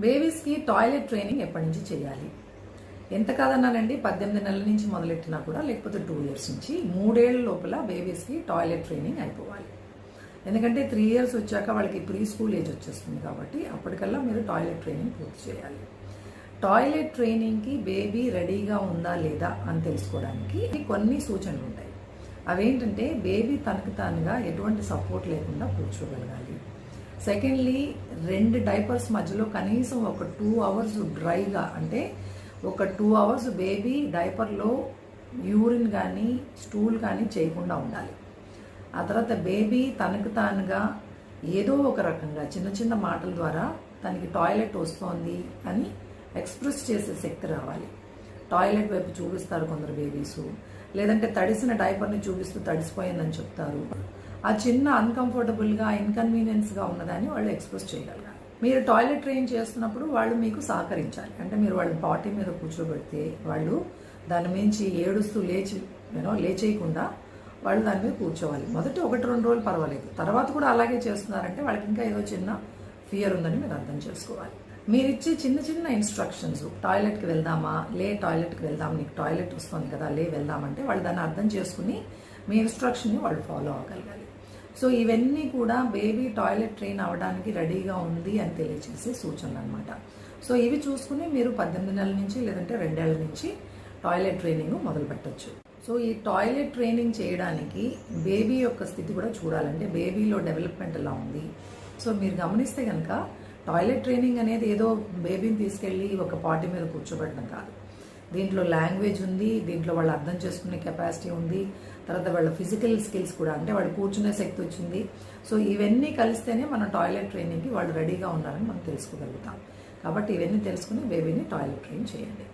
బేబీస్కి toilet training ఎప్పటి నుంచి చేయాలి? ఎంత కాదన్నానండి? పద్దెనిమిది నెలల నుంచి మొదలెట్టినా కూడా లేకపోతే టూ ఇయర్స్ నుంచి మూడేళ్ళ లోపల బేబీస్కి టాయిలెట్ ట్రైనింగ్ అయిపోవాలి. ఎందుకంటే త్రీ ఇయర్స్ వచ్చాక వాళ్ళకి ప్రీ స్కూల్ ఏజ్ వచ్చేస్తుంది కాబట్టి అప్పటికల్లా మీరు టాయిలెట్ ట్రైనింగ్ పూర్తి చేయాలి. టాయిలెట్ ట్రైనింగ్కి బేబీ రెడీగా ఉందా లేదా అని తెలుసుకోవడానికి కొన్ని సూచనలు ఉంటాయి. అవేంటంటే బేబీ తనకు తానుగా ఎటువంటి సపోర్ట్ లేకుండా కూర్చోగలగాలి. సెకండ్లీ రెండు డైపర్స్ మధ్యలో కనీసం ఒక టూ అవర్స్ డ్రైగా అంటే ఒక టూ అవర్స్ బేబీ డైపర్లో యూరిన్ కానీ స్టూల్ కానీ చేయకుండా ఉండాలి. ఆ తర్వాత బేబీ తనకు తానుగా ఏదో ఒక రకంగా చిన్న చిన్న మాటల ద్వారా తనకి టాయిలెట్ వస్తోంది అని ఎక్స్ప్రెస్ చేసే శక్తి రావాలి. టాయిలెట్ వైపు చూపిస్తారు కొందరు బేబీస్ లేదంటే తడిసిన డైపర్ని చూపిస్తూ తడిసిపోయిందని చెప్తారు. ఆ చిన్న అన్కంఫర్టబుల్గా ఇన్కన్వీనియన్స్గా ఉన్నదాన్ని వాళ్ళు ఎక్స్ప్రెస్ చేయగలగాలి. మీరు టాయిలెట్ ట్రైన్ చేస్తున్నప్పుడు వాళ్ళు మీకు సహకరించాలి. అంటే మీరు వాళ్ళని పార్టీ మీద కూర్చోబెడితే వాళ్ళు దాని మించి ఏడుస్తూ లేచి యూనో లేచేయకుండా వాళ్ళు దాని మీద కూర్చోవాలి. మొదట ఒకటి రెండు రోజులు పర్వాలేదు. తర్వాత కూడా అలాగే చేస్తున్నారంటే వాళ్ళకి ఇంకా ఏదో చిన్న ఫియర్ ఉందని మీరు అర్థం చేసుకోవాలి. మీరు ఇచ్చే చిన్న చిన్న ఇన్స్ట్రక్షన్స్ టాయిలెట్కి వెళ్దామా? లే టాయిలెట్కి వెళ్దాం నీకు టాయిలెట్ వస్తుంది కదా లే వెళ్దామంటే వాళ్ళు దాన్ని అర్థం చేసుకుని మీ ఇన్స్ట్రక్షన్ని వాళ్ళు ఫాలో అవ్వగలగాలి. సో ఇవన్నీ కూడా బేబీ టాయిలెట్ ట్రైన్ అవ్వడానికి రెడీగా ఉంది అని తెలియజేసే సూచనలు అనమాట సో ఇవి చూసుకుని మీరు పద్దెనిమిది నెలల నుంచి లేదంటే రెండేళ్ళ నుంచి టాయిలెట్ ట్రైనింగ్ మొదలు పెట్టచ్చు. సో ఈ టాయిలెట్ ట్రైనింగ్ చేయడానికి బేబీ యొక్క స్థితి కూడా చూడాలంటే బేబీలో డెవలప్మెంట్ ఎలా ఉంది? సో మీరు గమనిస్తే కనుక టాయిలెట్ ట్రైనింగ్ అనేది ఏదో బేబీని తీసుకెళ్ళి ఒక పార్టీ మీద కూర్చోబెట్టడం కాదు. దీంట్లో లాంగ్వేజ్ ఉంది దీంట్లో వాళ్ళు అర్థం చేసుకునే కెపాసిటీ ఉంది తర్వాత వాళ్ళ ఫిజికల్ స్కిల్స్ కూడా అంటే వాళ్ళు కూర్చునే శక్తి వచ్చింది. సో ఇవన్నీ కలిస్తేనే మనం టాయిలెట్ ట్రైనింగ్కి వాళ్ళు రెడీగా ఉన్నారని మనం తెలుసుకోగలుగుతాం. కాబట్టి ఇవన్నీ తెలుసుకుని బేబీని టాయిలెట్ ట్రైన్ చేయండి.